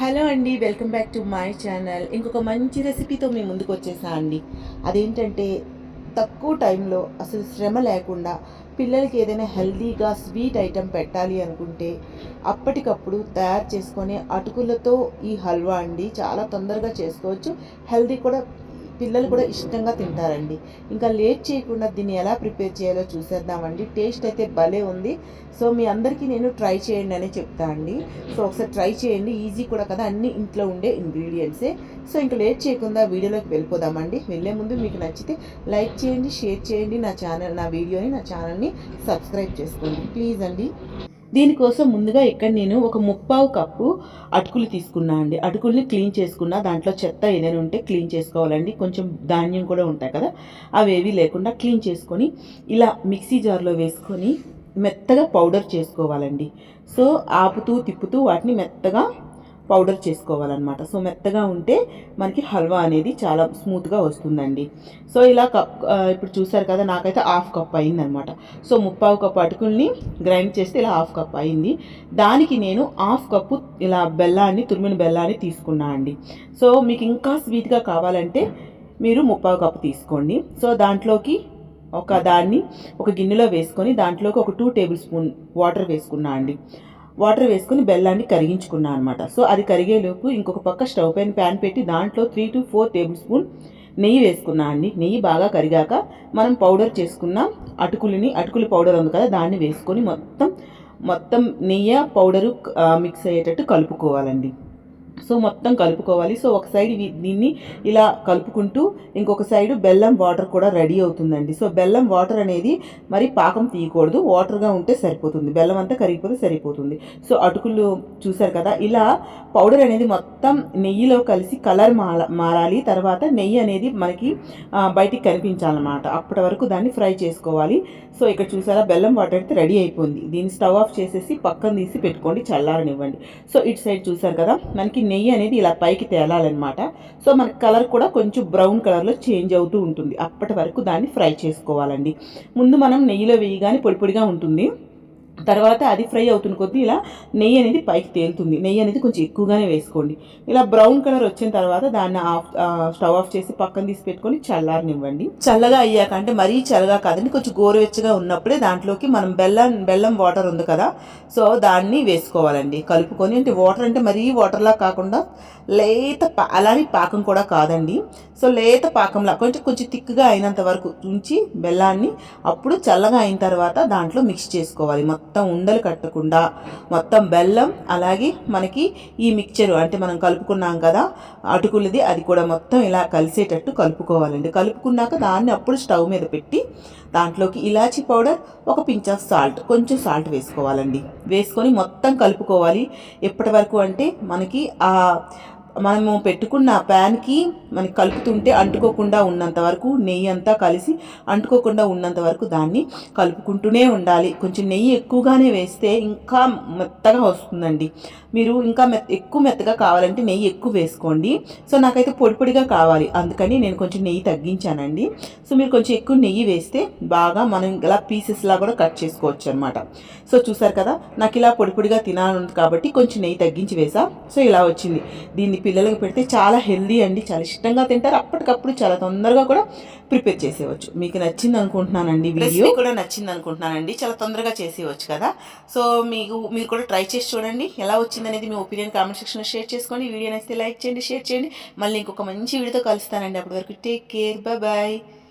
Hello అండి welcome back to my channel. ఇంకొక మంచి రెసిపీతో మీ ముందుకు వచ్చేసా అండి. అదేంటంటే తక్కువ టైంలో అసలు శ్రమ లేకుండా పిల్లలకి ఏదైనా హెల్దీగా స్వీట్ ఐటెం పెట్టాలి అనుకుంటే అప్పటికప్పుడు తయారు చేసుకునే అటుకులతో ఈ హల్వా అండి. చాలా తొందరగా చేసుకోవచ్చు. హెల్దీ కూడా పిల్లలు కూడా ఇష్టంగా తింటారండి. ఇంకా లేట్ చేయకుండా దీన్ని ఎలా ప్రిపేర్ చేయాలో చూసేద్దామండి. టేస్ట్ అయితే భలే ఉంది. సో మీ అందరికీ నేను ట్రై చేయండి అనే చెప్తా అండి. సో ఒకసారి ట్రై చేయండి. ఈజీ కూడా కదా అన్ని ఇంట్లో ఉండే ఇంగ్రీడియంట్సే సో ఇంకా లేట్ చేయకుండా వీడియోలోకి వెళ్ళిపోదామండి. వెళ్ళే ముందు మీకు నచ్చితే లైక్ చేయండి షేర్ చేయండి నా ఛానల్ నా వీడియోని నా ఛానల్ని సబ్స్క్రైబ్ చేసుకోండి. ప్లీజ్ అండి. దీనికోసం ముందుగా ఇక్కడ నేను ఒక ముప్పావు కప్పు అటుకులు తీసుకున్నా అండి. అటుకుల్ని క్లీన్ చేసుకున్నా దాంట్లో చెత్త ఏదైనా ఉంటే క్లీన్ చేసుకోవాలండి. కొంచెం ధాన్యం కూడా ఉంటాయి కదా అవేవి లేకుండా క్లీన్ చేసుకొని ఇలా మిక్సీ జార్లో వేసుకొని మెత్తగా పౌడర్ చేసుకోవాలండి. సో ఆపుతూ తిప్పుతూ వాటిని మెత్తగా పౌడర్ చేసుకోవాలన్నమాట. సో మెత్తగా ఉంటే మనకి హల్వా అనేది చాలా స్మూత్గా వస్తుందండి. సో ఇలా కప్ ఇప్పుడు చూసారు కదా నాకైతే హాఫ్ కప్ అయిందనమాట సో ముప్పావు కప్ అటుకుల్ని గ్రైండ్ చేస్తే ఇలా హాఫ్ కప్ అయింది. దానికి నేను హాఫ్ కప్పు ఇలా బెల్లాన్ని తురిమిన బెల్లాన్ని తీసుకున్నా అండి. సో మీకు ఇంకా స్వీట్గా కావాలంటే మీరు ముప్పావు కప్పు తీసుకోండి. సో దాంట్లోకి ఒక దాన్ని ఒక గిన్నెలో వేసుకొని దాంట్లోకి ఒక టూ టేబుల్ స్పూన్ వాటర్ వేసుకున్నా అండి. వాటర్ వేసుకుని బెల్లాన్ని కరిగించుకున్నా అనమాట సో అది కరిగేలోపు ఇంకొక పక్క స్టవ్ పైన ప్యాన్ పెట్టి దాంట్లో three to four tablespoon నెయ్యి వేసుకున్నా అండి. నెయ్యి బాగా కరిగాక మనం పౌడర్ చేసుకున్న అటుకులని అటుకుల పౌడర్ ఉంది కదా దాన్ని వేసుకొని మొత్తం మొత్తం నెయ్యి పౌడరు మిక్స్ అయ్యేటట్టు కలుపుకోవాలండి. సో మొత్తం కలుపుకోవాలి. సో ఒక సైడ్ దీన్ని ఇలా కలుపుకుంటూ ఇంకొక సైడ్ బెల్లం వాటర్ కూడా రెడీ అవుతుందండి. సో బెల్లం వాటర్ అనేది మరి పాకం తీయకూడదు. వాటర్గా ఉంటే సరిపోతుంది. బెల్లం అంతా కరిగిపోతే సరిపోతుంది. సో అటుకులు చూసారు కదా ఇలా పౌడర్ అనేది మొత్తం నెయ్యిలో కలిసి కలర్ మారాలి. తర్వాత నెయ్యి అనేది మనకి బయటికి కనిపించాలన్నమాట. అప్పటి వరకు దాన్ని ఫ్రై చేసుకోవాలి. సో ఇక్కడ చూసారా బెల్లం వాటర్ అయితే రెడీ అయిపోయింది. దీన్ని స్టవ్ ఆఫ్ చేసేసి పక్కన తీసి పెట్టుకోండి. చల్లారనివ్వండి. సో ఇటు సైడ్ చూసారు కదా మనకి నెయ్యి అనేది ఇలా పైకి తేలాలన్నమాట. సో మన కలర్ కూడా కొంచెం బ్రౌన్ కలర్లో చేంజ్ అవుతూ ఉంటుంది. అప్పటి వరకు దాన్ని ఫ్రై చేసుకోవాలండి. ముందు మనం నెయ్యిలో వేయగానే పొడి పొడిగా ఉంటుంది. తర్వాత అది ఫ్రై అవుతున్న కొద్దీ ఇలా నెయ్యి అనేది పైకి తేలుతుంది. నెయ్యి అనేది కొంచెం ఎక్కువగానే వేసుకోండి. ఇలా బ్రౌన్ కలర్ వచ్చిన తర్వాత దాన్ని ఆఫ్ స్టవ్ ఆఫ్ చేసి పక్కన తీసి పెట్టుకొని చల్లారనివ్వండి. చల్లగా అయ్యాక అంటే మరీ చల్లగా కాదండి కొంచెం గోరువెచ్చగా ఉన్నప్పుడే దాంట్లోకి మనం బెల్లం బెల్లం వాటర్ ఉంది కదా సో దాన్ని వేసుకోవాలండి. కలుపుకొని అంటే వాటర్ అంటే మరీ వాటర్లా కాకుండా లేత పా అలానే పాకం కూడా కాదండి. సో లేత పాకంలా కొంచెం కొంచెం తిక్కుగా అయినంత వరకు ఉంచి బెల్లాన్ని అప్పుడు చల్లగా అయిన తర్వాత దాంట్లో మిక్స్ చేసుకోవాలి. మొత్తం మొత్తం ఉండలు కట్టకుండా మొత్తం బెల్లం అలాగే మనకి ఈ మిక్చర్ అంటే మనం కలుపుకున్నాం కదా అటుకులది అది కూడా మొత్తం ఇలా కలిసేటట్టు కలుపుకోవాలండి. కలుపుకున్నాక దాన్ని అప్పుడు స్టవ్ మీద పెట్టి దాంట్లోకి ఇలాచీ పౌడర్ ఒక పించ్ ఆఫ్ సాల్ట్ కొంచెం సాల్ట్ వేసుకోవాలండి. వేసుకొని మొత్తం కలుపుకోవాలి. ఎప్పటి వరకు అంటే మనకి ఆ మనము పెట్టుకున్న ప్యాన్కి మనకి కలుపుతుంటే అంటుకోకుండా ఉన్నంత వరకు నెయ్యి అంతా కలిసి అంటుకోకుండా ఉన్నంత వరకు దాన్ని కలుపుకుంటూనే ఉండాలి. కొంచెం నెయ్యి ఎక్కువగానే వేస్తే ఇంకా మెత్తగా వస్తుందండి. మీరు ఇంకా మెత్త ఎక్కువ మెత్తగా కావాలంటే నెయ్యి ఎక్కువ వేసుకోండి. సో నాకైతే పొడి పొడిగా కావాలి. అందుకని నేను కొంచెం నెయ్యి తగ్గించానండి. సో మీరు కొంచెం ఎక్కువ నెయ్యి వేస్తే బాగా మనం ఇలా పీసెస్లా కూడా కట్ చేసుకోవచ్చు అనమాట సో చూసారు కదా? నాకు ఇలా పొడి పొడిగా కాబట్టి కొంచెం నెయ్యి తగ్గించి వేసా. సో ఇలా వచ్చింది. దీన్ని పిల్లలకు పెడితే చాలా హెల్దీ అండి చాలా ఇష్టంగా తింటారు. అప్పటికప్పుడు చాలా తొందరగా కూడా ప్రిపేర్ చేసేవచ్చు మీకు నచ్చింది అనుకుంటున్నానండి వీడియో. కూడా నచ్చింది అనుకుంటున్నానండి. చాలా తొందరగా చేసేయచ్చు కదా. సో మీకు మీరు కూడా ట్రై చేసి చూడండి. ఎలా వచ్చింది అనేది మీ ఒపీనియన్ కామెంట్ సెక్షన్లో షేర్ చేసుకోండి. వీడియో నచ్చితే లైక్ చేయండి షేర్ చేయండి. మళ్ళీ ఇంకొక మంచి వీడియోతో కలుస్తానండి. అప్పటి వరకు టేక్ కేర్. బాయ్.